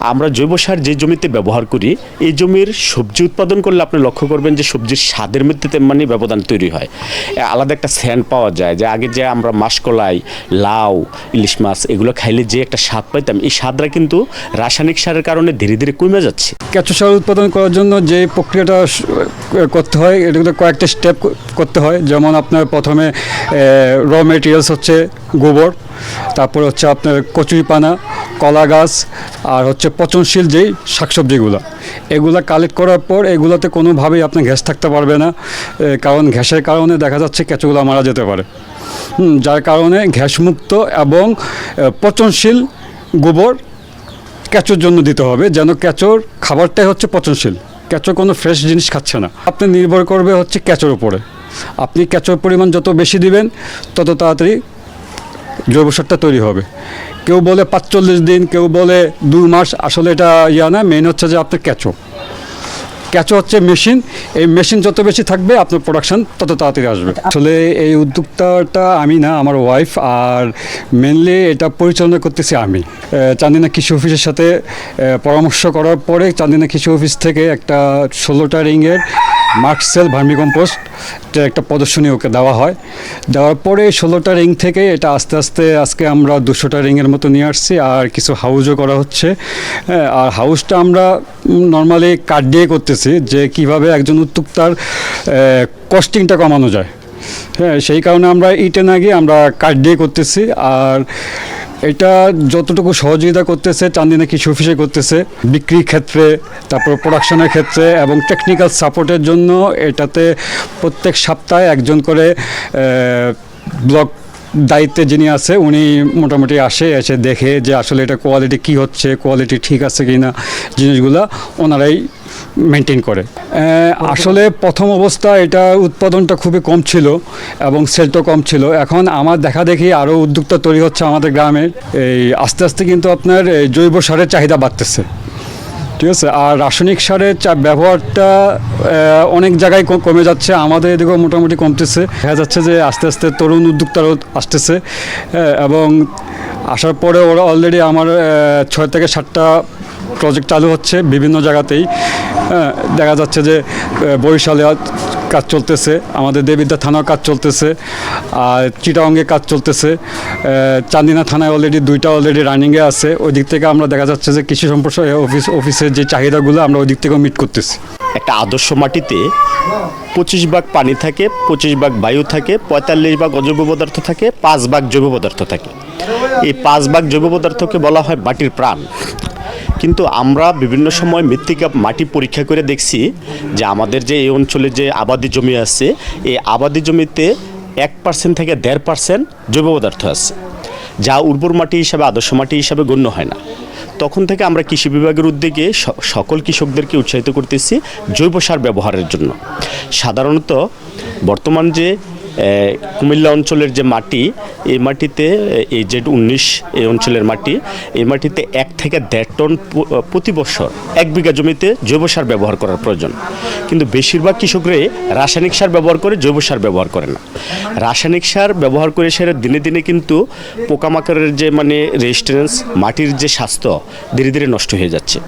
আমরা জৈব সার যে জমিতে ব্যবহার করি, এই জমির সবজি উৎপাদন করলে আপনি লক্ষ্য করবেন যে সবজির স্বাদের মধ্যে তেমনি ব্যবধান তৈরি হয়। আলাদা একটা স্যান্ড পাওয়া যায় যে আগে যে আমরা মাসকলাই, লাউ, ইলিশ মাছ এগুলো খাইলে যে একটা স্বাদ পাইতাম, এই স্বাদটা কিন্তু রাসায়নিক সারের কারণে ধীরে ধীরে কমে যাচ্ছে। কেঁচো সার উৎপাদন করার জন্য যে প্রক্রিয়াটা করতে হয় এগুলো কয়েকটা স্টেপ করতে হয়। যেমন আপনার প্রথমে র মেটেরিয়ালস হচ্ছে গোবর, তারপর হচ্ছে আপনার কচুরিপানা কলা গাছ আর হচ্ছে পচনশীল যেই শাকসবজিগুলো। এগুলা কালেক্ট করার পর এগুলোতে কোনোভাবেই আপনার ঘ্যাস থাকতে পারবে না কারণ ঘ্যাসের কারণে দেখা যাচ্ছে কেঁচোগুলো মারা যেতে পারে। যার কারণে ঘ্যাসমুক্ত এবং পচনশীল গোবর কেঁচোর জন্য দিতে হবে, যেন কেঁচোর খাবারটাই হচ্ছে পচনশীল। কেঁচো কোনো ফ্রেশ জিনিস খাচ্ছে না। আপনি নির্ভর করবে হচ্ছে কেঁচোর উপরে। আপনি কেঁচোর পরিমাণ যত বেশি দিবেন, তত তাড়াতাড়ি জৈব সারটা তৈরি হবে। কেউ বলে পাঁচচল্লিশ দিন কেউ বলে দু মাস আসলে এটা ইয়া না মেন হচ্ছে যে আপনার ক্যাচো ক্যাচো হচ্ছে মেশিন এই মেশিন যত বেশি থাকবে আপনার প্রোডাকশন তত তাড়াতাড়ি আসবে। আসলে এই উদ্যোক্তাটা আমি না আমার ওয়াইফ আর মেনলি এটা পরিচালনা করতেছি আমি। চান্দিনা কৃষি অফিসের সাথে পরামর্শ করার পরে চান্দিনা কৃষি অফিস থেকে একটা ষোলোটা রিংয়ের মার্কসেল ভার্মিকম্পোস্ট একটা প্রদর্শনী ওকে দেওয়া হয়। দেওয়ার পরে ষোলোটা রিং থেকে এটা আস্তে আস্তে আজকে আমরা দুশোটা রিংয়ের মতো নিয়ে আসছি আর কিছু হাউজও করা হচ্ছে। হ্যাঁ, আর হাউসটা আমরা নর্মালি কাঠ দিয়ে করতেছি যে কীভাবে একজন উদ্যোক্তার কস্টিংটা কমানো যায়। হ্যাঁ সেই কারণে আমরা ইটে না গিয়ে আমরা কাঠ দিয়ে করতেছি আর এটা যতটুকু সহযোগিতা করতেছে চান্দিনা কিছু অফিসে করতেছে, বিক্রির ক্ষেত্রে, তারপর প্রোডাকশনের ক্ষেত্রে এবং টেকনিক্যাল সাপোর্টের জন্য এটাতে প্রত্যেক সপ্তাহে একজন করে ব্লক দায়িত্বে যিনি আছে, উনি মোটামুটি আসে, এসে দেখে যে আসলে এটা কোয়ালিটি কি হচ্ছে কোয়ালিটি ঠিক আছে কি না জিনিসগুলা ওনারাই মেনটেন করে। আসলে প্রথম অবস্থা এটা উৎপাদনটা খুবই কম ছিল এবং সেলটা কম ছিল। এখন আমার দেখা দেখি আরও উদ্যোক্তা তৈরি হচ্ছে আমাদের গ্রামে। এই আস্তে আস্তে কিন্তু আপনার জৈব সারের চাহিদা বাড়তেছে। ঠিক আছে, আর রাসায়নিক সারের ব্যবহারটা অনেক জায়গায় কমে যাচ্ছে, আমাদের এদিকেও মোটামুটি কমতেছে। দেখা যাচ্ছে যে আস্তে আস্তে তরুণ উদ্যোক্তারও আসতেছে এবং আসার পরে ওরা অলরেডি আমার ছয় থেকে সাতটা প্রজেক্ট চালু হচ্ছে বিভিন্ন জায়গাতেই। দেখা যাচ্ছে যে বরিশালে কাজ চলতেছে, আমাদের দেবিদ্যা থানাও কাজ চলতেছে, আর চিটাঙ্গে কাজ চলতেছে। চান্দিনা থানায় অলরেডি দুইটা অলরেডি রানিংয়ে আছে ওই দিক থেকে আমরা দেখা যাচ্ছে যে কৃষি সম্প্রসার অফিস অফিসের যে চাহিদাগুলো আমরা ওই দিক থেকেও মিট করতেছি। একটা আদর্শ মাটিতে পঁচিশ ভাগ পানি থাকে, পঁচিশ ভাগ বায়ু থাকে, পঁয়তাল্লিশ ভাগ অজৈব পদার্থ থাকে, পাঁচ ভাগ জৈব পদার্থ থাকে। এই পাঁচ ভাগ জৈব পদার্থকে বলা হয় মাটির প্রাণ। কিন্তু আমরা বিভিন্ন সময় মৃত্তিকা মাটি পরীক্ষা করে দেখছি যে আমাদের যে এই অঞ্চলে যে আবাদি জমি আছে, এই আবাদি জমিতে এক পার্সেন্ট থেকে দেড় পার্সেন্ট জৈব পদার্থ আছে, যা উর্বর মাটি হিসাবে, আদর্শ মাটি হিসাবে গণ্য হয় না। তখন থেকে আমরা কৃষি বিভাগের উদ্যোগে সকল কৃষকদেরকে উৎসাহিত করতেছি জৈব সার ব্যবহারের জন্য। সাধারণত বর্তমান যে কুমিল্লা অঞ্চলের যে মাটি, এই মাটিতে, এই যে উনিশ, এই অঞ্চলের মাটি, এই মাটিতে এক থেকে দেড় টন প্রতি বছর এক বিঘা জমিতে জৈব সার ব্যবহার করার প্রয়োজন। কিন্তু বেশিরভাগ কৃষকরাই রাসায়নিক সার ব্যবহার করে জৈব সার ব্যবহার করে না। রাসায়নিক সার ব্যবহার করে সেটা দিনে দিনে কিন্তু পোকামাকড়ের যে মানে রেজিস্ট্যান্স মাটির যে স্বাস্থ্য ধীরে ধীরে নষ্ট হয়ে যাচ্ছে।